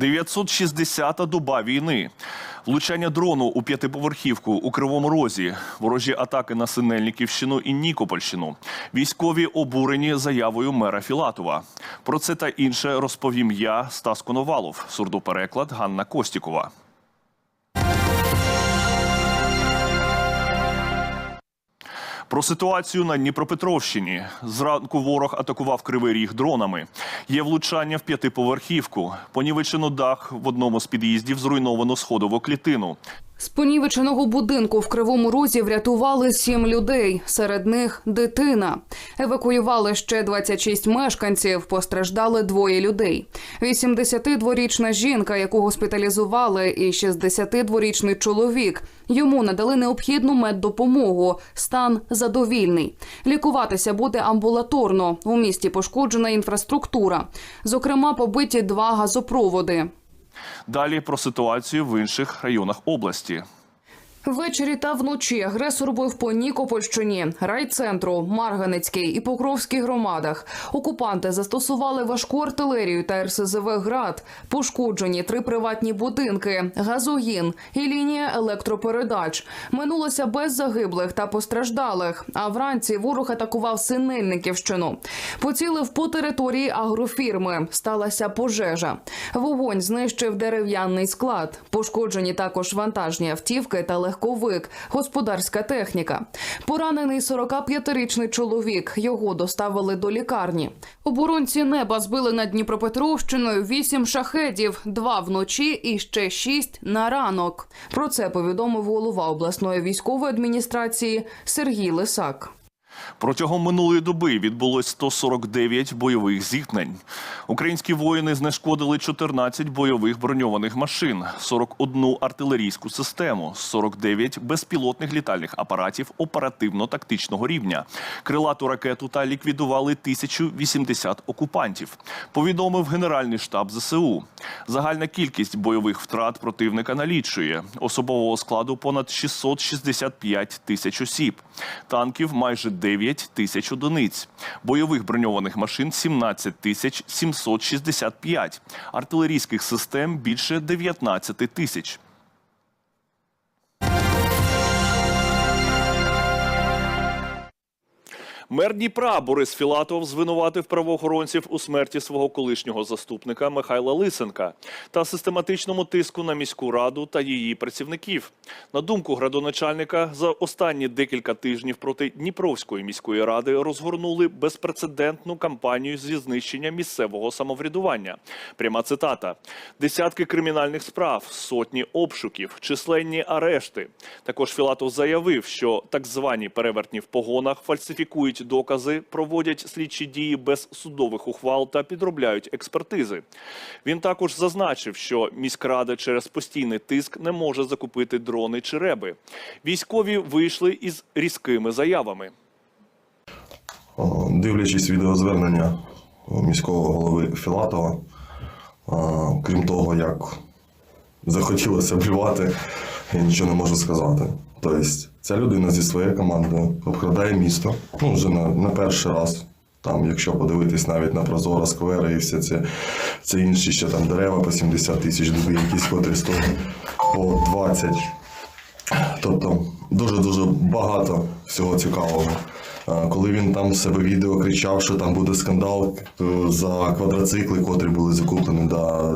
960-та доба війни. Влучання дрону у п'ятиповерхівку у Кривому Розі, ворожі атаки на Синельниківщину і Нікопольщину. Військові обурені заявою мера Філатова. Про це та інше розповім я, Стас Коновалов, сурдопереклад Ганна Костікова. Про ситуацію на Дніпропетровщині. Зранку ворог атакував Кривий Ріг дронами. Є влучання в п'ятиповерхівку. Понівечено дах в одному з під'їздів, зруйновано сходову клітину. З понівеченого будинку в Кривому Розі врятували сім людей. Серед них дитина. Евакуювали ще 26 мешканців. Постраждали двоє людей. 82-річна жінка, яку госпіталізували, і 62-річний чоловік. Йому надали необхідну меддопомогу. Стан задовільний. Лікуватися буде амбулаторно. У місті пошкоджена інфраструктура. Зокрема, побиті два газопроводи. Далі про ситуацію в інших районах області. Ввечері та вночі агресор бив по Нікопольщині, райцентру, Марганецькій і Покровській громадах. Окупанти застосували важку артилерію та РСЗВ «Град». Пошкоджені три приватні будинки, газогін і лінія електропередач. Минулося без загиблих та постраждалих. А вранці ворог атакував Синельниківщину. Поцілив по території агрофірми. Сталася пожежа. Вогонь знищив дерев'яний склад. Пошкоджені також вантажні автівки та легковик, господарська техніка. Поранений 45-річний чоловік. Його доставили до лікарні. Оборонці неба збили над Дніпропетровщиною вісім шахедів, два вночі і ще шість на ранок. Про це повідомив голова обласної військової адміністрації Сергій Лисак. Протягом минулої доби відбулось 149 бойових зіткнень. Українські воїни знешкодили 14 бойових броньованих машин, 41 артилерійську систему, 49 безпілотних літальних апаратів оперативно-тактичного рівня, крилату ракету та ліквідували 1080 окупантів. Повідомив Генеральний штаб ЗСУ. Загальна кількість бойових втрат противника налічує особового складу понад 665 тисяч осіб, танків майже 9 тисяч одиниць, бойових броньованих машин 17 тисяч 765, артилерійських систем більше 19 тисяч. Мер Дніпра Борис Філатов звинуватив правоохоронців у смерті свого колишнього заступника Михайла Лисенка та систематичному тиску на міську раду та її працівників. На думку градоначальника, за останні декілька тижнів проти Дніпровської міської ради розгорнули безпрецедентну кампанію зі знищення місцевого самоврядування. Пряма цитата: десятки кримінальних справ, сотні обшуків, численні арешти. Також Філатов заявив, що так звані перевертні в погонах фальсифікують докази, проводять слідчі дії без судових ухвал та підробляють експертизи. Він також зазначив, що міськрада через постійний тиск не може закупити дрони чи реби. Військові вийшли із різкими заявами. Дивлячись відеозвернення міського голови Філатова, крім того, як захотілося блювати, я нічого не можу сказати. Тобто, ця людина зі своєю командою обкрадає місто, ну вже не, не перший раз. Там, якщо подивитись навіть на Прозора сквери і все це, це інші ще там дерева по 70 тисяч, дуби якісь котрі стоять по 20. Тобто дуже-дуже багато всього цікавого. Е, Коли він там себе відео кричав, що там буде скандал е, за квадроцикли, котрі були закуплені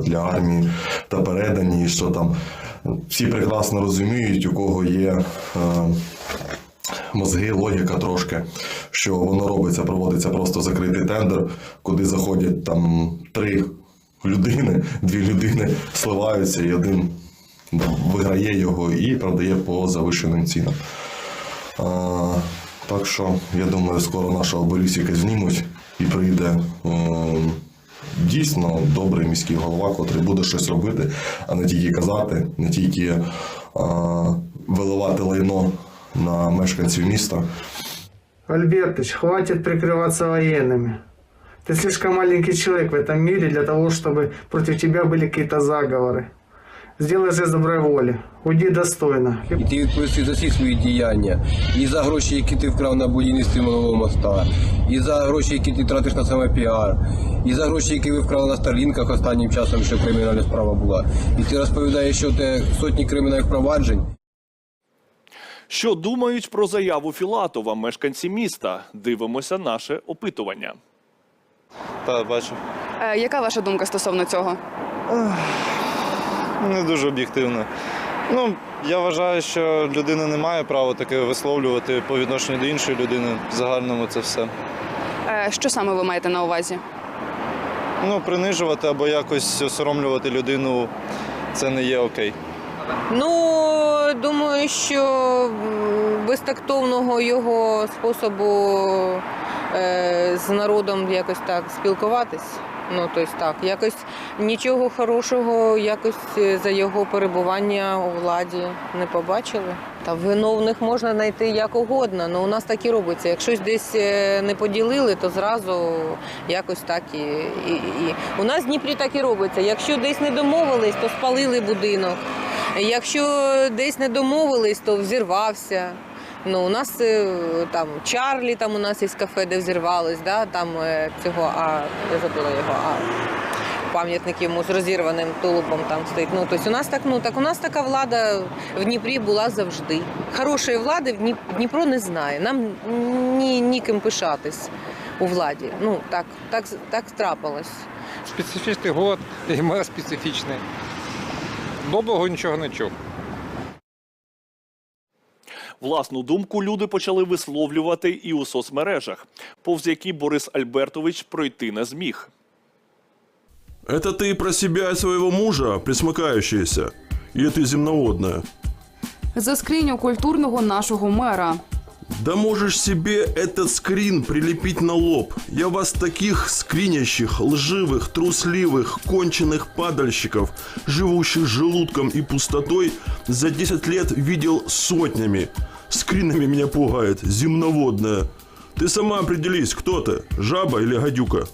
для армії та передані, і що там всі прекрасно розуміють, у кого є е, мозги, логіка трошки, що воно робиться, проводиться просто закритий тендер, куди заходять там три людини, дві людини сливаються, і один виграє його і продає по завищеним цінам. А, так що я думаю, скоро нашого Борисіка знімуть і прийде е, дійсно добрий міський голова, котрий буде щось робити, а не тільки казати, не тільки е, виливати лайно на мешканців міста. Альбертыч, хватит прикрываться военными. Ты слишком маленький человек в этом мире для того, чтобы против тебя были какие-то заговоры. сделай жест доброй воли. Уйди достойно. І ти відповісти за всі свої діяння. І за гроші, які ти вкрав на будівництві нового моста, і за гроші, які ти тратиш на саме піар, і за гроші, які ви вкрали на Старлінках останнім часом, що кримінальна справа була. І ти розповідаєш, що те сотні кримінальних проваджень. Що думають про заяву Філатова мешканці міста? Дивимося наше опитування. Так, бачу. Е, яка ваша думка стосовно цього? Не дуже об'єктивно. Ну, я вважаю, що людина не має права таке висловлювати по відношенню до іншої людини. В загальному це все. Е, що саме ви маєте на увазі? Ну, принижувати або якось осоромлювати людину це не є окей. Ну, думаю, що м, безтактовного його способу е, з народом якось так спілкуватись. Ну, тобто так, якось нічого хорошого, якось е, за його перебування у владі не побачили. Та виновних можна знайти як угодно, але у нас так і робиться. Як щось десь е, не поділили, то зразу якось так і, і, і. У нас в Дніпрі так і робиться. Якщо десь не домовились, то спалили будинок. Якщо десь не домовились, то взірвався. Ну, у нас е, там Чарлі, там у нас є кафе, де взірвались, да? там е, цього, а я забула його, а пам'ятник йому з розірваним тулубом там стоїть. Ну, тобто у нас так, ну так у нас така влада в Дніпрі була завжди. Хорошої влади в Дніп- Дніпро не знає. Нам ні, ніким пишатись у владі. Ну так, так, так трапилось. специфічний год і мер специфічний. Доброго нічого не чув. Власну думку люди почали висловлювати і у соцмережах, повз які Борис Альбертович пройти не зміг. Это ты про себя и своего мужа, присмыкающаяся? Или ты земноводная? За скриню культурного нашого мера. Да можешь себе этот скрин прилепить на лоб. Я вас таких скринящих, лживых, трусливых, конченых падальщиков, живущих желудком и пустотой, за 10 лет видел сотнями. Скринами меня пугает, земноводная. Ты сама определись, кто ты, жаба или гадюка?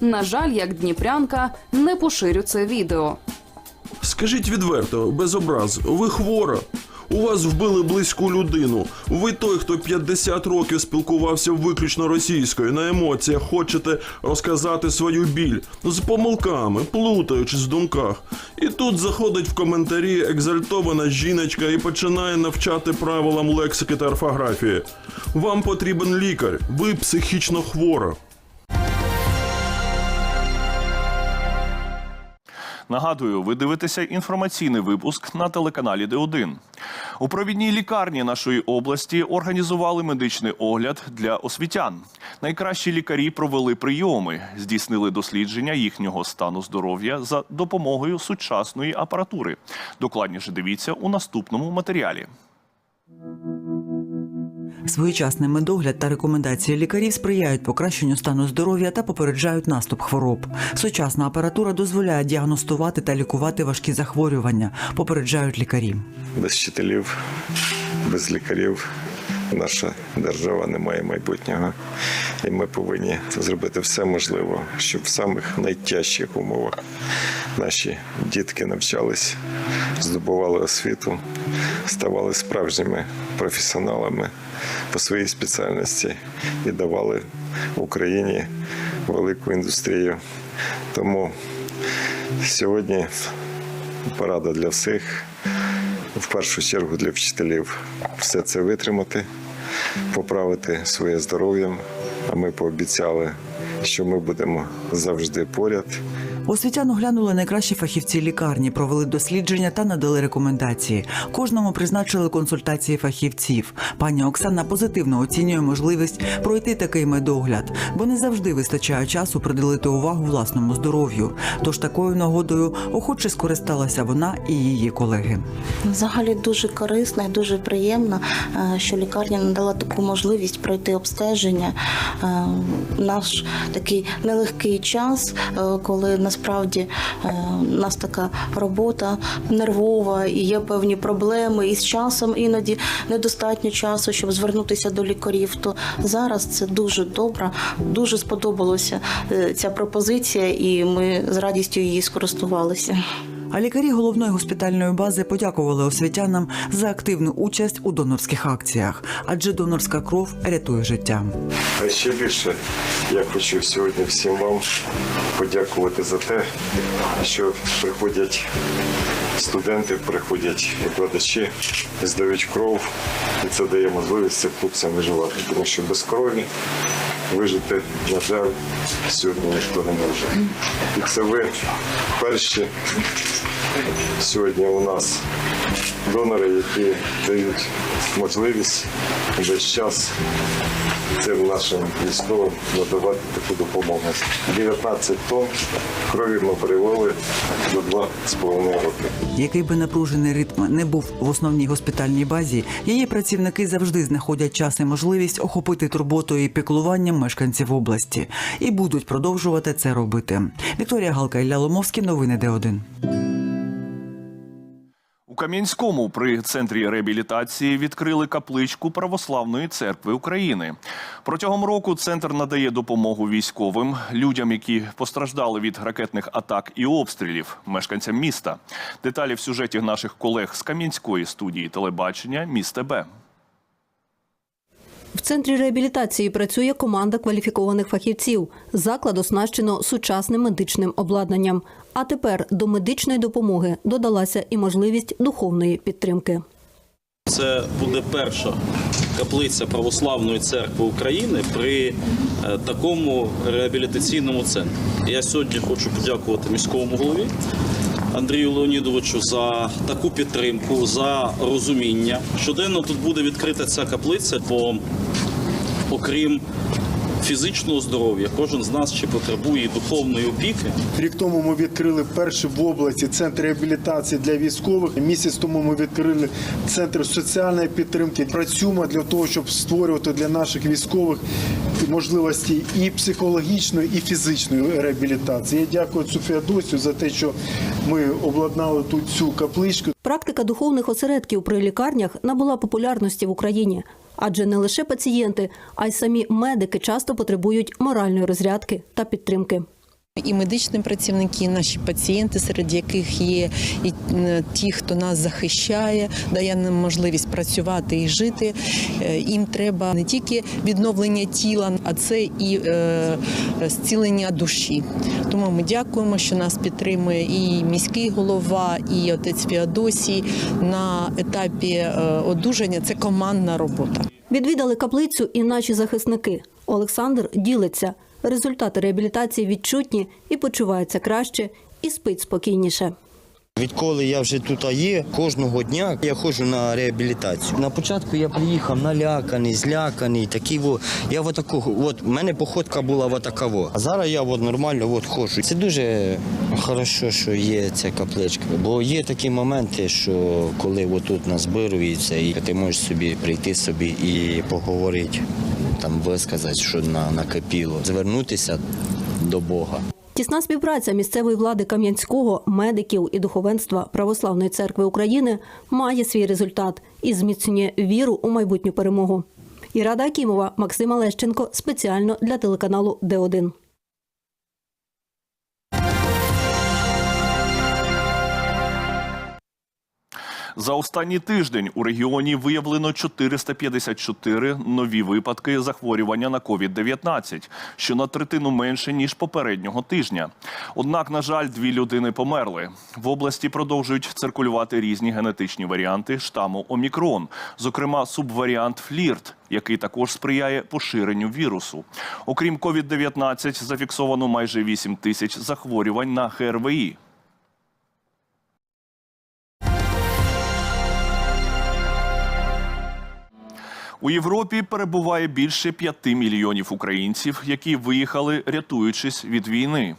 На жаль, як дніпрянка, не поширю це відео. Скажіть відверто, без образ, ви хвора. У вас вбили близьку людину. Ви той, хто 50 років спілкувався виключно російською, на емоціях хочете розказати свою біль з помилками, плутаючись в думках. І тут заходить в коментарі екзальтована жіночка і починає навчати правилам лексики та орфографії. Вам потрібен лікар, ви психічно хвора. Нагадую, ви дивитеся інформаційний випуск на телеканалі Д1. У провідній лікарні нашої області організували медичний огляд для освітян. Найкращі лікарі провели прийоми, здійснили дослідження їхнього стану здоров'я за допомогою сучасної апаратури. Докладніше дивіться у наступному матеріалі. Своєчасний медогляд та рекомендації лікарів сприяють покращенню стану здоров'я та попереджають наступ хвороб. Сучасна апаратура дозволяє діагностувати та лікувати важкі захворювання, попереджають лікарі. без вчителів, без лікарів наша держава не має майбутнього. І ми повинні зробити все можливе, щоб в самих найтяжчих умовах наші дітки навчались, здобували освіту, ставали справжніми професіоналами по своїй спеціальності і давали Україні велику індустрію. Тому сьогодні порада для всіх в першу чергу для вчителів все це витримати, поправити своє здоров'я. А ми пообіцяли, що ми будемо завжди поряд. Освітян оглянули найкращі фахівці лікарні, провели дослідження та надали рекомендації. Кожному призначили консультації фахівців. Пані Оксана позитивно оцінює можливість пройти такий медогляд, бо не завжди вистачає часу приділити увагу власному здоров'ю. Тож такою нагодою охоче скористалася вона і її колеги. Взагалі дуже корисно і дуже приємно, е, що лікарня надала таку можливість пройти обстеження. Е, Наш такий нелегкий час, е, коли насправді е, у нас така робота нервова і є певні проблеми, і з часом іноді недостатньо часу, щоб звернутися до лікарів. То зараз це дуже добре, дуже сподобалося е, ця пропозиція, і ми з радістю її скористувалися. А лікарі головної госпітальної бази подякували освітянам за активну участь у донорських акціях, адже донорська кров рятує життя. А ще більше я хочу сьогодні всім вам подякувати за те, що приходять студенти, приходять викладачі, здають кров, і це дає можливість цим хлопцям виживати. Тому що без крові вижити, на жаль, сьогодні ніхто не може. І це ви перші сьогодні у нас донори, які дають можливість весь час цим нашим військовим надавати таку допомогу. 19 тонн крові ми перевели за 2,5 роки. Який би напружений ритм не був в основній госпітальній базі, її працівники завжди знаходять час і можливість охопити турботою і піклуванням мешканців області і будуть продовжувати це робити. Вікторія Галка Ілля Ломовський, новини Д1. Кам'янському при центрі реабілітації відкрили капличку Православної церкви України. Протягом року центр надає допомогу військовим, людям, які постраждали від ракетних атак і обстрілів, мешканцям міста. Деталі в сюжеті наших колег з Кам'янської студії телебачення «Міст Б». В центрі реабілітації працює команда кваліфікованих фахівців. Заклад оснащено сучасним медичним обладнанням. А тепер до медичної допомоги додалася і можливість духовної підтримки. Це буде перша каплиця Православної церкви України при е, такому реабілітаційному центрі. Я сьогодні хочу подякувати міському голові Андрію Леонідовичу за таку підтримку, за розуміння. Щоденно тут буде відкрита ця каплиця, бо окрім фізичного здоров'я, кожен з нас ще потребує духовної опіки. Рік тому ми відкрили перший в області центр реабілітації для військових. Місяць тому ми відкрили центр соціальної підтримки. Працюємо для того, щоб створювати для наших військових можливості і психологічної, і фізичної реабілітації. Я дякую цю Феодосію за те, що ми обладнали тут цю капличку. Практика духовних осередків при лікарнях набула популярності в Україні. Адже не лише пацієнти, а й самі медики часто потребують моральної розрядки та підтримки. І медичні працівники, і наші пацієнти, серед яких є і е, ті, хто нас захищає, дає нам можливість працювати і жити. Е, Їм треба не тільки відновлення тіла, а це і е, зцілення душі. Тому ми дякуємо, що нас підтримує і міський голова, і отець Феодосій на етапі е, одужання. Це командна робота. Відвідали каплицю і наші захисники. Олександр ділиться. Результати реабілітації відчутні і почувається краще, і спить спокійніше. Відколи я вже тут є, кожного дня я ходжу на реабілітацію. На початку я приїхав наляканий, зляканий, такий во. Я в от в мене походка була в отакаво. А зараз я от нормально от ходжу. Це дуже хорошо, що є ця капличка. Бо є такі моменти, що коли отут назбирується, і ти можеш собі прийти собі і поговорити, там висказати, що на накипіло, звернутися до Бога. Тісна співпраця місцевої влади Кам'янського, медиків і духовенства Православної церкви України має свій результат і зміцнює віру у майбутню перемогу. Ірада Акімова, Максима Лещенко спеціально для телеканалу Д1. За останній тиждень у регіоні виявлено 454 нові випадки захворювання на COVID-19, що на третину менше ніж попереднього тижня. Однак, на жаль, дві людини померли. В області продовжують циркулювати різні генетичні варіанти штаму Омікрон, зокрема субваріант Флірт, який також сприяє поширенню вірусу. Окрім COVID-19, зафіксовано майже 8 тисяч захворювань на ГРВІ. У Європі перебуває більше п'яти мільйонів українців, які виїхали, рятуючись від війни.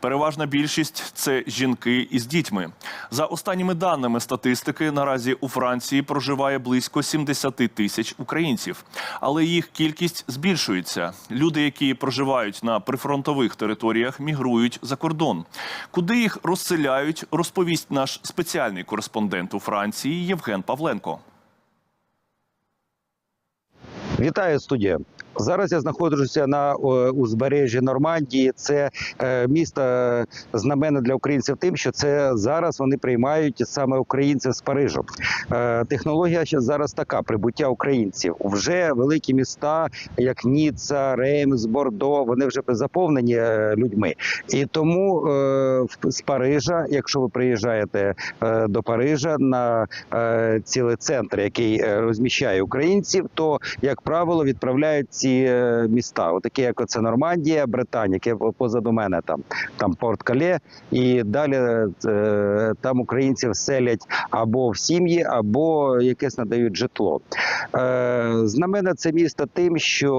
Переважна більшість це жінки із дітьми. За останніми даними статистики, наразі у Франції проживає близько 70 тисяч українців, але їх кількість збільшується. Люди, які проживають на прифронтових територіях, мігрують за кордон. Куди їх розселяють, розповість наш спеціальний кореспондент у Франції Євген Павленко. Вітаю студія. Зараз я знаходжуся на е, узбережжі Нормандії. Це е, місто знамене для українців тим, що це зараз вони приймають саме українців з Парижу. Е, технологія зараз така: прибуття українців. Вже великі міста, як Ніцца, Реймс, Бордо, вони вже заповнені е, людьми. І тому е, з Парижа, якщо ви приїжджаєте е, до Парижа на е, цілий центр, який е, розміщає українців, то як правило відправляють ці е, міста, отакі як оце Нормандія, Британія, яке позаду мене там, там Порт Кале, і далі е, там українців селять або в сім'ї, або якесь надають житло. Е, знамене це місто тим, що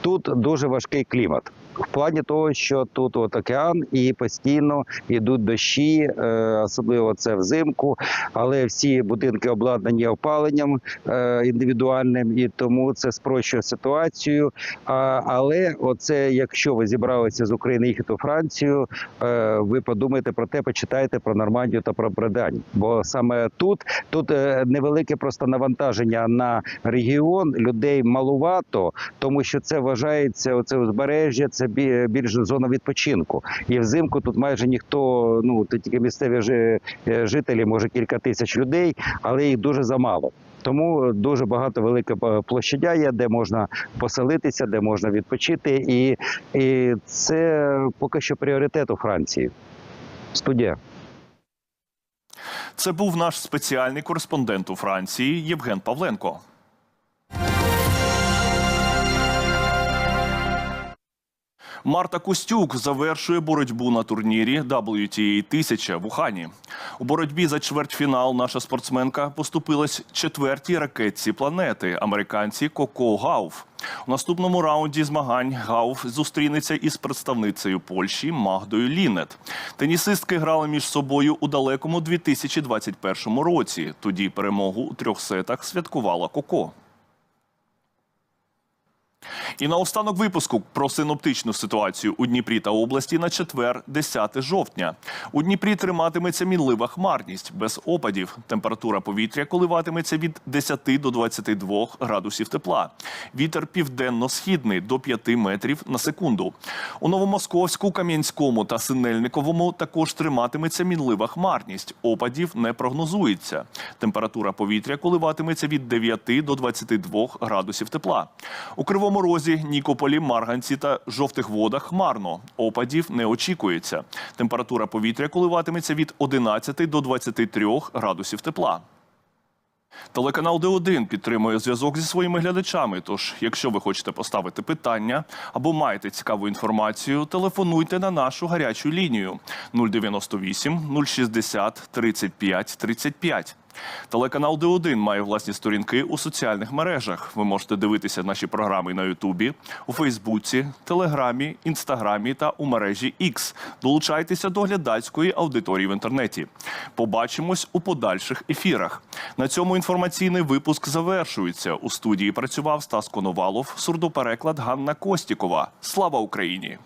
тут дуже важкий клімат. В плані того, що тут от океан і постійно йдуть дощі, е, особливо це взимку, але всі будинки обладнані опаленням е, індивідуальним, і тому це спрощує ситуацію. Але оце, якщо ви зібралися з України їхати у Францію, е, ви подумайте про те, почитайте про Нормандію та про Британь. Бо саме тут тут невелике просто навантаження на регіон людей малувато, тому що це вважається оце узбережжя, це бі- більш зона відпочинку. І взимку тут майже ніхто, ну тільки місцеві е, жителі, може кілька тисяч людей, але їх дуже замало. Тому дуже багато велика площадя є, де можна поселитися, де можна відпочити, і, і це поки що пріоритет у Франції. Студія. Це був наш спеціальний кореспондент у Франції Євген Павленко. Марта Костюк завершує боротьбу на турнірі WTA 1000 в Ухані. У боротьбі за чвертьфінал наша спортсменка поступилась четвертій ракетці планети американці Коко Гауф. У наступному раунді змагань Гауф зустрінеться із представницею Польщі Магдою Лінет. Тенісистки грали між собою у далекому 2021 році. Тоді перемогу у трьох сетах святкувала Коко. І наостанок випуску про синоптичну ситуацію у Дніпрі та області на четвер, 10 жовтня. У Дніпрі триматиметься мінлива хмарність без опадів. Температура повітря коливатиметься від 10 до 22 градусів тепла. Вітер південно-східний до 5 метрів на секунду. У Новомосковську, Кам'янському та Синельниковому також триматиметься мінлива хмарність. Опадів не прогнозується. Температура повітря коливатиметься від 9 до 22 градусів тепла. У Кривому Розі, Нікополі, Марганці та жовтих водах хмарно. Опадів не очікується. Температура повітря коливатиметься від 11 до 23 градусів тепла. Телеканал Д1 підтримує зв'язок зі своїми глядачами. Тож, якщо ви хочете поставити питання або маєте цікаву інформацію, телефонуйте на нашу гарячу лінію 098 060 35 35. Телеканал Д1 має власні сторінки у соціальних мережах. Ви можете дивитися наші програми на Ютубі, у Фейсбуці, Телеграмі, Інстаграмі та у мережі X. Долучайтеся до глядацької аудиторії в інтернеті. Побачимось у подальших ефірах. На цьому інформаційний випуск завершується. У студії працював Стас Коновалов, сурдопереклад Ганна Костікова. Слава Україні!